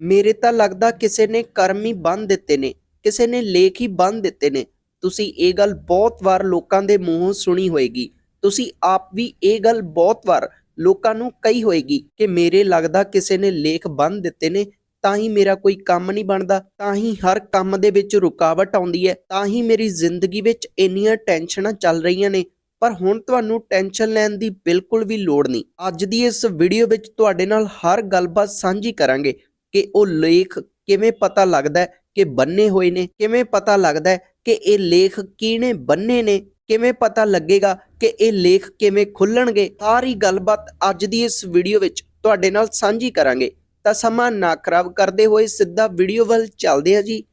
ਮੇਰੇ ਤਾਂ ਲੱਗਦਾ ਕਿਸੇ ਨੇ ਕਰਮ ਹੀ ਬੰਨ ਦਿੱਤੇ ਨੇ, ਕਿਸੇ ਨੇ ਲੇਖ ਹੀ ਬੰਨ ਦਿੱਤੇ ਨੇ। ਤੁਸੀਂ ਇਹ ਗੱਲ ਬਹੁਤ ਵਾਰ ਲੋਕਾਂ ਦੇ ਮੂੰਹੋਂ ਸੁਣੀ ਹੋਏਗੀ। ਤੁਸੀਂ ਆਪ ਵੀ ਇਹ ਗੱਲ ਬਹੁਤ ਵਾਰ ਲੋਕਾਂ ਨੂੰ ਕਹੀ ਹੋਏਗੀ ਕਿ ਮੇਰੇ ਲੱਗਦਾ ਕਿਸੇ ਨੇ ਲੇਖ ਬੰਨ ਦਿੱਤੇ ਨੇ, ਤਾਂ ਹੀ ਮੇਰਾ ਕੋਈ ਕੰਮ ਨਹੀਂ ਬਣਦਾ, ਤਾਂ ਹੀ ਹਰ ਕੰਮ ਦੇ ਵਿੱਚ ਰੁਕਾਵਟ ਆਉਂਦੀ ਹੈ, ਤਾਂ ਹੀ ਮੇਰੀ ਜ਼ਿੰਦਗੀ ਵਿੱਚ ਇੰਨੀਆਂ ਟੈਨਸ਼ਨਾਂ ਚੱਲ ਰਹੀਆਂ ਨੇ। ਪਰ ਹੁਣ ਤੁਹਾਨੂੰ ਟੈਨਸ਼ਨ ਲੈਣ ਦੀ ਬਿਲਕੁਲ ਵੀ ਲੋੜ ਨਹੀਂ। ਅੱਜ ਦੀ ਇਸ ਵੀਡੀਓ ਵਿੱਚ ਤੁਹਾਡੇ ਨਾਲ ਹਰ ਗੱਲਬਾਤ ਸਾਂਝੀ ਕਰਾਂਗੇ। ਕਿ ਉਹ ਲੇਖ ਕਿਵੇਂ ਪਤਾ ਲੱਗਦਾ ਹੈ ਕਿ ਬੰਨੇ ਹੋਏ ਨੇ? ਕਿਵੇਂ ਪਤਾ ਲੱਗਦਾ ਹੈ ਕਿ ਇਹ ਲੇਖ ਕਿਹਨੇ ਬੰਨੇ ਨੇ? ਕਿਵੇਂ ਪਤਾ ਲੱਗੇਗਾ ਕਿ ਇਹ ਲੇਖ ਕਿਵੇਂ ਖੁੱਲਣਗੇ? ਸਾਰੀ ਗੱਲਬਾਤ ਅੱਜ ਦੀ ਇਸ ਵੀਡੀਓ ਵਿੱਚ ਤੁਹਾਡੇ ਨਾਲ ਸਾਂਝੀ ਕਰਾਂਗੇ। ਤਾਂ ਸਮਾਂ ਨਾ ਖਰਾਬ ਕਰਦੇ ਹੋਏ ਸਿੱਧਾ ਵੀਡੀਓ ਵੱਲ ਚੱਲਦੇ ਹਾਂ ਜੀ।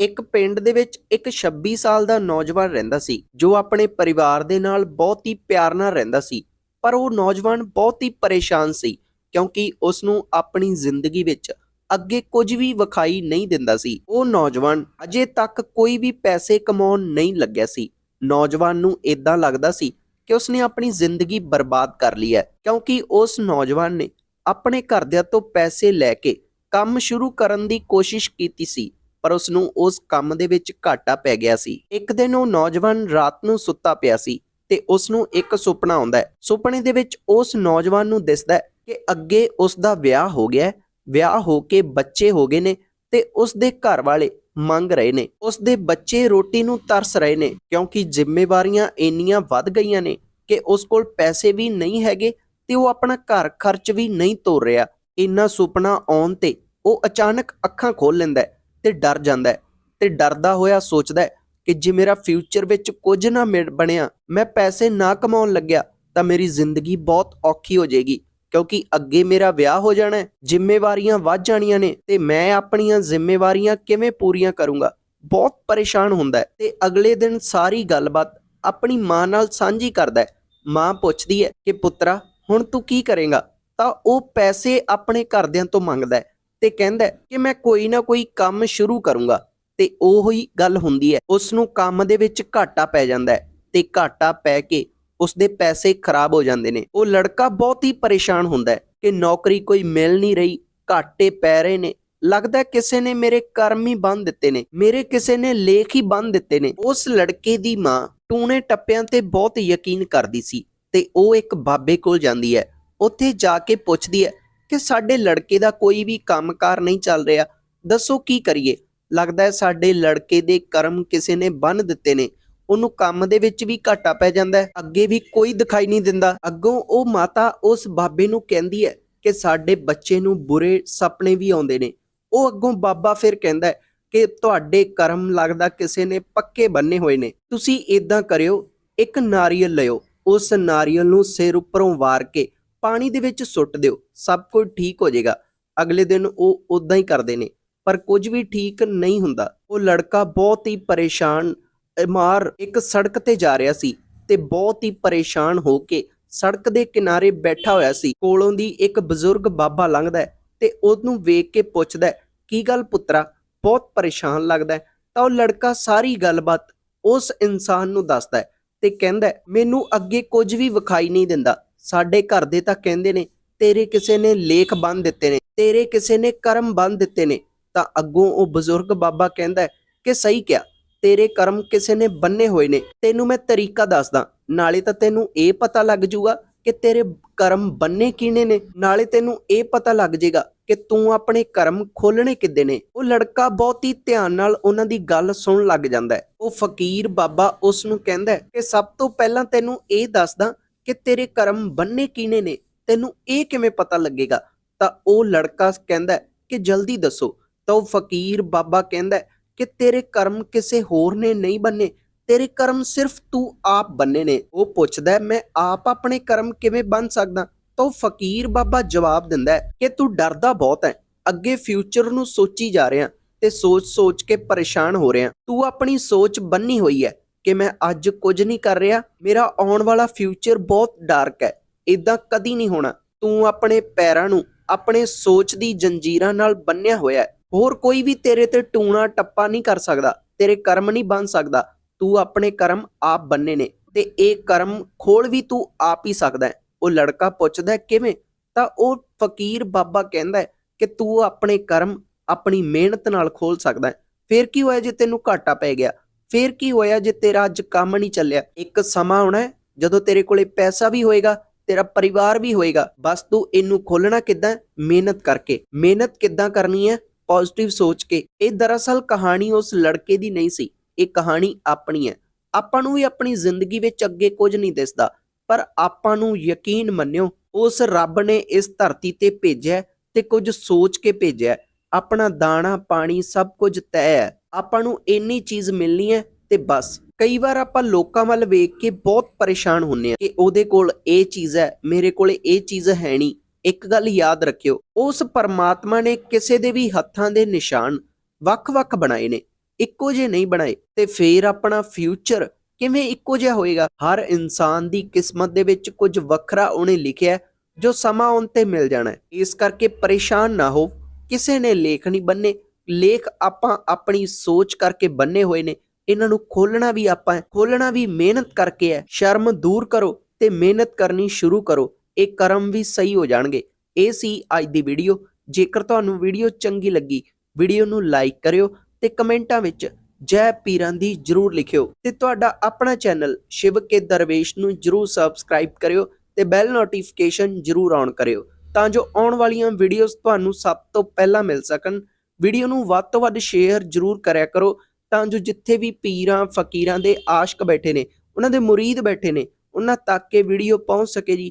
ਇੱਕ ਪਿੰਡ ਦੇ ਵਿੱਚ ਇੱਕ 26 ਸਾਲ ਦਾ ਨੌਜਵਾਨ ਰਹਿੰਦਾ ਸੀ, ਜੋ ਆਪਣੇ ਪਰਿਵਾਰ ਦੇ ਨਾਲ ਬਹੁਤ ਹੀ ਪਿਆਰ ਨਾਲ ਰਹਿੰਦਾ ਸੀ। ਪਰ ਉਹ ਨੌਜਵਾਨ ਬਹੁਤ ਹੀ ਪਰੇਸ਼ਾਨ ਸੀ, ਕਿਉਂਕਿ ਉਸ ਨੂੰ ਆਪਣੀ ਜ਼ਿੰਦਗੀ ਵਿੱਚ ਅੱਗੇ ਕੁਝ ਵੀ ਵਿਖਾਈ ਨਹੀਂ ਦਿੰਦਾ ਸੀ। ਉਹ ਨੌਜਵਾਨ ਅਜੇ ਤੱਕ ਕੋਈ ਵੀ ਪੈਸੇ ਕਮਾਉਣ ਨਹੀਂ ਲੱਗਿਆ ਸੀ। ਨੌਜਵਾਨ ਨੂੰ ਇਦਾਂ ਲੱਗਦਾ ਸੀ ਕਿ ਉਸਨੇ ਆਪਣੀ ਜ਼ਿੰਦਗੀ ਬਰਬਾਦ ਕਰ ਲਈ ਹੈ, ਕਿਉਂਕਿ ਉਸ ਨੌਜਵਾਨ ਨੇ ਆਪਣੇ ਘਰਦਿਆਂ ਤੋਂ ਪੈਸੇ ਲੈ ਕੇ ਕੰਮ ਸ਼ੁਰੂ ਕਰਨ ਦੀ ਕੋਸ਼ਿਸ਼ ਕੀਤੀ ਸੀ, ਪਰ ਉਸ ਨੂੰ ਉਸ ਕੰਮ ਦੇ ਵਿੱਚ ਘਾਟਾ ਪੈ ਗਿਆ ਸੀ। ਇੱਕ ਦਿਨ ਉਹ ਨੌਜਵਾਨ ਰਾਤ ਨੂੰ ਸੁੱਤਾ ਪਿਆ ਸੀ। ਤੇ ਉਸ ਨੂੰ ਇੱਕ ਸੁਪਨਾ ਆਉਂਦਾ ਹੈ। ਸੁਪਨੇ ਦੇ ਵਿੱਚ ਉਸ ਨੌਜਵਾਨ ਨੂੰ ਦਿਸਦਾ ਹੈ ਕਿ ਅੱਗੇ ਉਸ ਦਾ ਵਿਆਹ ਹੋ ਗਿਆ ਹੈ। ਵਿਆਹ ਹੋ ਕੇ ਬੱਚੇ ਹੋ ਗਏ ਨੇ ਤੇ ਉਸ ਦੇ ਘਰ ਵਾਲੇ ਮੰਗ ਰਹੇ ਨੇ। ਉਸ ਦੇ ਬੱਚੇ ਰੋਟੀ ਨੂੰ ਤਰਸ ਰਹੇ ਨੇ ਕਿਉਂਕਿ ਜ਼ਿੰਮੇਵਾਰੀਆਂ ਇੰਨੀਆਂ ਵੱਧ ਗਈਆਂ ਨੇ ਕਿ ਉਸ ਕੋਲ ਪੈਸੇ ਵੀ ਨਹੀਂ ਹੈਗੇ ਤੇ ਉਹ ਆਪਣਾ ਘਰ ਖਰਚ ਵੀ ਨਹੀਂ ਤੋਰ ਰਿਹਾ। ਇੰਨਾ ਸੁਪਨਾ ਆਉਣ ਤੇ ਉਹ ਅਚਾਨਕ ਅੱਖਾਂ ਖੋਲ ਲੈਂਦਾ ਤੇ ਡਰ ਜਾਂਦਾ ਹੈ ਤੇ ਡਰਦਾ ਹੋਇਆ ਸੋਚਦਾ ਕਿ ਜੇ ਮੇਰਾ ਫਿਊਚਰ ਵਿੱਚ ਕੁਝ ਨਾ ਮਿਲ ਬਣਿਆ, ਮੈਂ ਪੈਸੇ ਨਾ ਕਮਾਉਣ ਲੱਗਿਆ, ਤਾਂ ਮੇਰੀ ਜ਼ਿੰਦਗੀ ਬਹੁਤ ਔਖੀ ਹੋ ਜਾਏਗੀ। ਕਿਉਂਕਿ ਅੱਗੇ ਮੇਰਾ ਵਿਆਹ ਹੋ ਜਾਣਾ ਹੈ, ਜ਼ਿੰਮੇਵਾਰੀਆਂ ਵੱਧ ਜਾਣੀਆਂ ਨੇ, ਤੇ ਮੈਂ ਆਪਣੀਆਂ ਜ਼ਿੰਮੇਵਾਰੀਆਂ ਕਿਵੇਂ ਪੂਰੀਆਂ ਕਰੂੰਗਾ? ਬਹੁਤ ਪਰੇਸ਼ਾਨ ਹੁੰਦਾ ਹੈ, ਤੇ ਅਗਲੇ ਦਿਨ ਸਾਰੀ ਗੱਲਬਾਤ ਆਪਣੀ ਮਾਂ ਨਾਲ ਸਾਂਝੀ ਕਰਦਾ ਹੈ। ਮਾਂ ਪੁੱਛਦੀ ਹੈ ਕਿ, ਪੁੱਤਰਾ, ਹੁਣ ਤੂੰ ਕੀ ਕਰੇਗਾ? ਤਾਂ ਉਹ ਪੈਸੇ ਆਪਣੇ ਘਰਦਿਆਂ ਤੋਂ ਮੰਗਦਾ ਹੈ ਤੇ ਕਹਿੰਦਾ ਕਿ ਮੈਂ ਕੋਈ ਨਾ ਕੋਈ ਕੰਮ ਸ਼ੁਰੂ ਕਰੂੰਗਾ। ਤੇ ਉਹੀ ਗੱਲ ਹੁੰਦੀ ਹੈ। ਉਸ ਨੂੰ ਕੰਮ ਦੇ ਵਿੱਚ ਘਾਟਾ ਪੈ ਜਾਂਦਾ ਹੈ ਤੇ ਘਾਟਾ ਪੈ ਕੇ ਉਸ ਦੇ ਪੈਸੇ ਖਰਾਬ ਹੋ ਜਾਂਦੇ ਨੇ। ਉਹ ਲੜਕਾ ਬਹੁਤ ਹੀ ਪਰੇਸ਼ਾਨ ਹੁੰਦਾ ਹੈ ਕਿ ਨੌਕਰੀ ਕੋਈ ਮਿਲ ਨਹੀਂ ਰਹੀ, ਘਾਟੇ ਪੈ ਰਹੇ ਨੇ। ਲੱਗਦਾ ਕਿਸੇ ਨੇ ਮੇਰੇ ਕਰਮ ਹੀ ਬੰਨ ਦਿੱਤੇ ਨੇ, ਮੇਰੇ ਕਿਸੇ ਨੇ ਲੇਖ ਹੀ ਬੰਨ ਦਿੱਤੇ ਨੇ। ਉਸ ਲੜਕੇ ਦੀ ਮਾਂ ਟੂਣੇ ਟੱਪਿਆਂ ਤੇ ਬਹੁਤ ਯਕੀਨ ਕਰਦੀ ਸੀ ਤੇ ਉਹ ਇੱਕ ਬਾਬੇ ਕੋਲ ਜਾਂਦੀ ਹੈ। ਉੱਥੇ ਜਾ ਕੇ ਪੁੱਛਦੀ ਹੈ ਕਿ ਸਾਡੇ ਲੜਕੇ ਦਾ ਕੋਈ ਵੀ ਕੰਮਕਾਰ ਨਹੀਂ ਚੱਲ ਰਿਹਾ, ਦੱਸੋ ਕੀ ਕਰੀਏ? ਲੱਗਦਾ ਹੈ ਸਾਡੇ ਲੜਕੇ ਦੇ ਕਰਮ ਕਿਸੇ ਨੇ ਬੰਨ ਦਿੱਤੇ ਨੇ, ਉਹਨੂੰ ਕੰਮ ਦੇ ਵਿੱਚ ਵੀ ਘਾਟਾ ਪੈ ਜਾਂਦਾ ਹੈ, ਅੱਗੇ ਵੀ ਕੋਈ ਦਿਖਾਈ ਨਹੀਂ ਦਿੰਦਾ। ਅੱਗੋਂ ਉਹ ਮਾਤਾ ਉਸ ਬਾਬੇ ਨੂੰ ਕਹਿੰਦੀ ਹੈ ਕਿ ਸਾਡੇ ਬੱਚੇ ਨੂੰ ਬੁਰੇ ਸੁਪਨੇ ਵੀ ਆਉਂਦੇ ਨੇ। ਉਹ ਅੱਗੋਂ ਬਾਬਾ ਫਿਰ ਕਹਿੰਦਾ ਹੈ ਕਿ ਤੁਹਾਡੇ ਕਰਮ ਲੱਗਦਾ ਕਿਸੇ ਨੇ ਪੱਕੇ ਬੰਨੇ ਹੋਏ ਨੇ। ਤੁਸੀਂ ਇਦਾਂ ਕਰਿਓ, ਇੱਕ ਨਾਰੀਅਲ ਲਿਓ, ਉਸ ਨਾਰੀਅਲ ਨੂੰ ਸਿਰ ਉੱਪਰੋਂ ਵਾਰ ਕੇ ਪਾਣੀ ਦੇ ਵਿੱਚ ਸੁੱਟ ਦਿਓ, ਸਭ ਕੁਝ ਠੀਕ ਹੋ ਜਾਏਗਾ। ਅਗਲੇ ਦਿਨ ਉਹ ਉਦਾਂ ਹੀ ਕਰਦੇ ਨੇ। ਪਰ ਕੁਝ ਵੀ ਠੀਕ ਨਹੀਂ ਹੁੰਦਾ। ਉਹ ਲੜਕਾ ਬਹੁਤ ਹੀ ਪਰੇਸ਼ਾਨ ਮਾਰ ਇੱਕ ਸੜਕ ਤੇ ਜਾ ਰਿਹਾ ਸੀ ਤੇ ਬਹੁਤ ਹੀ ਪਰੇਸ਼ਾਨ ਹੋ ਕੇ ਸੜਕ ਦੇ ਕਿਨਾਰੇ ਬੈਠਾ ਹੋਇਆ ਸੀ। ਕੋਲੋਂ ਦੀ ਇੱਕ ਬਜ਼ੁਰਗ ਬਾਬਾ ਲੰਘਦਾ ਹੈ ਤੇ ਉਹਨੂੰ ਵੇਖ ਕੇ ਪੁੱਛਦਾ ਹੈ, ਕੀ ਗੱਲ ਪੁੱਤਰਾ? ਬਹੁਤ ਪਰੇਸ਼ਾਨ ਲੱਗਦਾ ਹੈ?" ਤਾਂ ਉਹ ਲੜਕਾ ਸਾਰੀ ਗੱਲਬਾਤ ਉਸ ਇਨਸਾਨ ਨੂੰ ਦੱਸਦਾ ਹੈ ਤੇ ਕਹਿੰਦਾ ਮੈਨੂੰ ਅੱਗੇ ਕੁਝ ਵੀ ਵਿਖਾਈ ਨਹੀਂ ਦਿੰਦਾ। ਸਾਡੇ ਘਰ ਦੇ ਤਾਂ ਕਹਿੰਦੇ ਨੇ ਤੇਰੇ ਕਿਸੇ ਨੇ ਲੇਖ ਬੰਨ ਦਿੱਤੇ ਨੇ ਤੇਰੇ ਕਿਸੇ ਨੇ ਕਰਮ ਬੰਨ ਦਿੱਤੇ ਨੇ ਤਾਂ ਅੱਗੋਂ ਉਹ ਬਜ਼ੁਰਗ ਬਾਬਾ ਕਹਿੰਦਾ ਕਿ ਸਹੀ ਕਿਹਾ, ਤੇਰੇ ਕਰਮ ਕਿਸੇ ਨੇ ਬੰਨੇ ਹੋਏ ਨੇ, ਤੈਨੂੰ ਮੈਂ ਤਰੀਕਾ ਦੱਸਦਾ, ਨਾਲੇ ਤਾਂ ਤੈਨੂੰ ਇਹ ਪਤਾ ਲੱਗ ਜੂਗਾ ਕਿ ਤੇਰੇ ਕਰਮ ਬੰਨੇ ਕਿਨੇ ਨੇ, ਨਾਲੇ ਤੈਨੂੰ ਇਹ ਪਤਾ ਲੱਗ ਜਾਏਗਾ ਕਿ ਤੂੰ ਆਪਣੇ ਕਰਮ ਖੋਲਣੇ ਕਿੱਦੇ ਨੇ। ਉਹ ਲੜਕਾ ਬਹੁਤ ਹੀ ਧਿਆਨ ਨਾਲ ਉਹਨਾਂ ਦੀ ਗੱਲ ਸੁਣਨ ਲੱਗ ਜਾਂਦਾ ਹੈ। ਉਹ ਫਕੀਰ ਬਾਬਾ ਉਸ ਨੂੰ ਕਹਿੰਦਾ ਕਿ ਸਭ ਤੋਂ ਪਹਿਲਾਂ ਤੈਨੂੰ ਇਹ ਦੱਸਦਾ ਕਿ ਤੇਰੇ ਕਰਮ ਬੰਨੇ ਕਿਨੇ ਨੇ, ਤੈਨੂੰ ਇਹ ਕਿਵੇਂ ਪਤਾ ਲੱਗੇਗਾ? ਤਾਂ ਉਹ ਲੜਕਾ ਕਹਿੰਦਾ ਕਿ ਜਲਦੀ ਦੱਸੋ ਤਾਂ ਉਹ ਫਕੀਰ ਬਾਬਾ ਕਹਿੰਦਾ ਕਿ ਤੇਰੇ ਕਰਮ ਕਿਸੇ ਹੋਰ ਨੇ ਨਹੀਂ ਬੰਨੇ, ਤੇਰੇ ਕਰਮ ਸਿਰਫ ਤੂੰ ਆਪ ਬੰਨੇ ਨੇ। ਉਹ ਪੁੱਛਦਾ ਮੈਂ ਆਪ ਆਪਣੇ ਕਰਮ ਕਿਵੇਂ ਬੰਨ ਸਕਦਾ? ਤਾਂ ਫਕੀਰ ਬਾਬਾ ਜਵਾਬ ਦਿੰਦਾ ਕਿ ਤੂੰ ਡਰਦਾ ਬਹੁਤ ਹੈ, ਅੱਗੇ ਫਿਊਚਰ ਨੂੰ ਸੋਚੀ ਜਾ ਰਿਹਾ ਤੇ ਸੋਚ-ਸੋਚ ਕੇ ਪਰੇਸ਼ਾਨ ਹੋ ਰਿਹਾ। ਤੂੰ ਆਪਣੀ ਸੋਚ ਬੰਨੀ ਹੋਈ ਹੈ ਕਿ ਮੈਂ ਅੱਜ ਕੁਝ ਨਹੀਂ ਕਰ ਰਿਹਾ, ਮੇਰਾ ਆਉਣ ਵਾਲਾ ਫਿਊਚਰ ਬਹੁਤ ਡਾਰਕ ਹੈ ਇਦਾਂ ਕਦੀ ਨਹੀਂ ਹੋਣਾ। ਤੂੰ ਆਪਣੇ ਪੈਰਾਂ ਨੂੰ, ਆਪਣੇ ਸੋਚ ਦੀ ਜੰਜੀਰਾਂ ਨਾਲ ਬੰਨਿਆ ਹੋਇਆ ਹੈ। ਹੋਰ ਕੋਈ ਵੀ ਤੇਰੇ ਤੇ ਟੂਣਾ ਟੱਪਾ ਨਹੀਂ ਕਰ ਸਕਦਾ, ਤੇਰੇ ਕਰਮ ਨਹੀਂ ਬਣ ਸਕਦਾ, ਤੂੰ ਆਪਣੇ ਕਰਮ ਆਪ ਬੰਨੇ ਨੇ ਤੇ ਇਹ ਕਰਮ ਖੋਲ ਵੀ ਤੂੰ ਆਪ ਹੀ ਸਕਦਾ ਹੈ। ਉਹ ਲੜਕਾ ਪੁੱਛਦਾ ਕਿਵੇਂ? ਤਾਂ ਉਹ ਫਕੀਰ ਬਾਬਾ ਕਹਿੰਦਾ ਕਿ ਤੂੰ ਆਪਣੇ ਕਰਮ ਆਪਣੀ ਮਿਹਨਤ ਨਾਲ ਖੋਲ ਸਕਦਾ ਹੈ। ਫੇਰ ਕੀ ਹੋਇਆ ਜੇ ਤੈਨੂੰ ਘਾਟਾ ਪੈ ਗਿਆ? ਫੇਰ ਕੀ ਹੋਇਆ ਜੇ ਤੇਰਾ ਅੱਜ ਕੰਮ ਨਹੀਂ ਚੱਲਿਆ? ਇੱਕ ਸਮਾਂ ਆਉਣਾ ਜਦੋਂ ਤੇਰੇ ਕੋਲੇ ਪੈਸਾ ਵੀ ਹੋਏਗਾ, ਤੇਰਾ ਪਰਿਵਾਰ ਵੀ ਹੋਏਗਾ, ਬਸ ਤੂੰ ਇਹਨੂੰ ਖੋਲਣਾ ਕਿੱਦਾਂ ਮਿਹਨਤ ਕਰਕੇ। ਮਿਹਨਤ ਕਿੱਦਾਂ ਕਰਨੀ ਹੈ? ਪੋਜ਼ਿਟਿਵ ਸੋਚ ਕੇ, ਇਹ ਦਰਅਸਲ ਕਹਾਣੀ ਉਸ ਲੜਕੇ ਦੀ ਨਹੀਂ ਸੀ, ਇਹ ਕਹਾਣੀ ਆਪਣੀ ਹੈ। ਆਪਾਂ ਨੂੰ ਵੀ ਆਪਣੀ ਜ਼ਿੰਦਗੀ ਵਿੱਚ ਅੱਗੇ ਕੁਝ ਨਹੀਂ ਦਿਸਦਾ, ਪਰ ਆਪਾਂ ਨੂੰ ਯਕੀਨ ਮੰਨਿਓ, ਉਸ ਰੱਬ ਨੇ ਇਸ ਧਰਤੀ ਤੇ ਭੇਜਿਆ ਤੇ ਕੁਝ ਸੋਚ ਕੇ ਭੇਜਿਆ ਆਪਣਾ ਦਾਣਾ, ਪਾਣੀ ਸਭ ਕੁਝ ਤੈਅ ਹੈ। ਆਪਾਂ ਨੂੰ ਇੰਨੀ ਚੀਜ਼ ਮਿਲਣੀ ਹੈ ਤੇ ਬਸ। ਕਈ ਵਾਰ ਆਪਾਂ ਲੋਕਾਂ ਵੱਲ ਵੇਖ ਕੇ ਬਹੁਤ ਪਰੇਸ਼ਾਨ ਹੁੰਨੇ ਆ ਕਿ ਉਹਦੇ ਕੋਲ ਇਹ ਚੀਜ਼ ਹੈ, ਮੇਰੇ ਕੋਲ ਇਹ ਚੀਜ਼ ਹੈ ਨਹੀਂ। ਇੱਕ ਗੱਲ ਯਾਦ ਰੱਖਿਓ, ਉਸ ਪਰਮਾਤਮਾ ਨੇ ਕਿਸੇ ਦੇ ਵੀ ਹੱਥਾਂ ਦੇ ਨਿਸ਼ਾਨ ਵੱਖ-ਵੱਖ ਬਣਾਏ ਨੇ, ਇੱਕੋ ਜਿਹੇ ਨਹੀਂ ਬਣਾਏ ਤੇ ਫੇਰ ਆਪਣਾ ਫਿਊਚਰ ਕਿਵੇਂ ਇੱਕੋ ਜਿਹਾ ਹੋਏਗਾ? ਹਰ ਇਨਸਾਨ ਦੀ ਕਿਸਮਤ ਦੇ ਵਿੱਚ ਕੁਝ ਵੱਖਰਾ ਉਹਨੇ ਲਿਖਿਆ ਜੋ ਸਮਾਂ ਆਉਣ ਤੇ ਮਿਲ ਜਾਣਾ ਇਸ ਕਰਕੇ ਪਰੇਸ਼ਾਨ ਨਾ ਹੋ ਕਿਸੇ ਨੇ ਲੇਖ ਨਹੀਂ ਬੰਨੇ, ਲੇਖ ਆਪਾਂ ਆਪਣੀ ਸੋਚ ਕਰਕੇ ਬੰਨੇ ਹੋਏ ਨੇ, ਇਹਨਾਂ ਨੂੰ ਖੋਲਣਾ ਵੀ ਆਪਾਂ ਖੋਲਣਾ ਵੀ ਮਿਹਨਤ ਕਰਕੇ ਹੈ। ਸ਼ਰਮ ਦੂਰ ਕਰੋ ਤੇ ਮਿਹਨਤ ਕਰਨੀ ਸ਼ੁਰੂ ਕਰੋ। ਇਹ ਕਰਮ ਵੀ ਸਹੀ ਹੋ ਜਾਣਗੇ। ਇਹ ਸੀ ਅੱਜ ਦੀ ਵੀਡੀਓ ਜੇਕਰ ਤੁਹਾਨੂੰ ਵੀਡੀਓ ਚੰਗੀ ਲੱਗੀ ਵੀਡੀਓ ਨੂੰ ਲਾਈਕ ਕਰਿਓ ਤੇ ਕਮੈਂਟਾਂ ਵਿੱਚ ਜੈ ਪੀਰਾਂ ਦੀ ਜਰੂਰ ਲਿਖਿਓ ਤੇ ਤੁਹਾਡਾ ਆਪਣਾ ਚੈਨਲ ਸ਼ਿਵ ਕੇ ਦਰਵੇਸ਼ ਨੂੰ ਜਰੂਰ ਸਬਸਕ੍ਰਾਈਬ ਕਰਿਓ ਤੇ ਬੈਲ ਨੋਟੀਫਿਕੇਸ਼ਨ ਜਰੂਰ ਔਨ ਕਰਿਓ ਤਾਂ ਜੋ ਆਉਣ ਵਾਲੀਆਂ ਵੀਡੀਓਜ਼ ਤੁਹਾਨੂੰ ਸਭ ਤੋਂ ਪਹਿਲਾਂ ਮਿਲ ਸਕਣ। ਵੀਡੀਓ ਨੂੰ ਵੱਧ ਤੋਂ ਵੱਧ ਸ਼ੇਅਰ ਜਰੂਰ ਕਰਿਆ ਕਰੋ ਤਾਂ ਜੋ ਜਿੱਥੇ ਵੀ ਪੀਰਾਂ, ਫਕੀਰਾਂ ਦੇ ਆਸ਼ਕ ਬੈਠੇ ਨੇ, ਉਹਨਾਂ ਦੇ ਮੁਰੀਦ ਬੈਠੇ ਨੇ, ਉਹਨਾਂ ਤੱਕ ਇਹ ਵੀਡੀਓ ਪਹੁੰਚ ਸਕੇ ਜੀ।